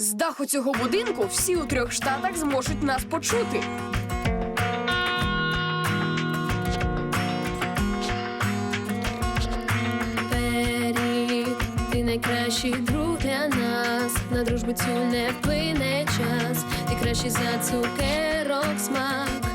З даху цього будинку всі у трьох штатах зможуть нас почути. Пері, ти найкращий друг для нас. На дружбу цю не вплине час. Ти кращий за цукерок смак.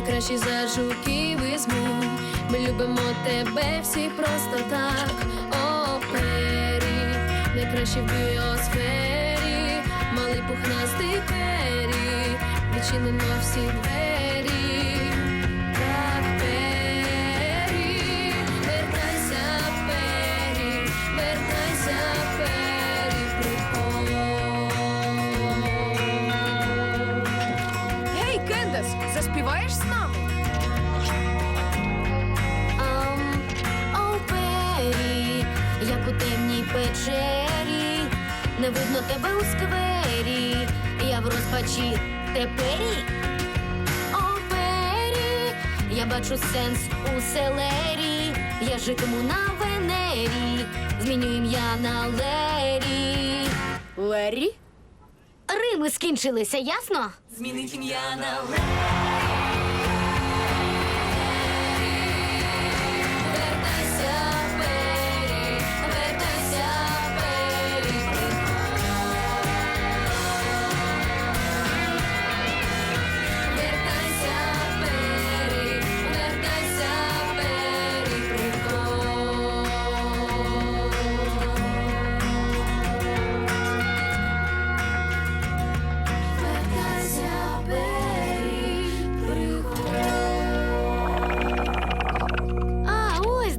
Ти кращий за жуків і змій. Ми любимо тебе всі просто так. О, Пері, найкращий в біосфері. Малий пухнастий пері, відчинено всі двері. Гей, заспіваєш з нами? Ам, О, Пері, як у темній печері, не видно тебе у сквері, я в розпачі тепері. О, Пері, я бачу сенс у селері, я житиму на Венері, зміню ім'я на Лері. Леррі? Рими скінчилися, ясно? Змінить ім'я на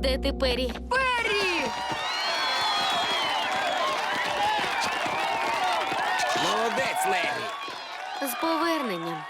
де ти, Пері. Пері! Молодець, Легі! З поверненням.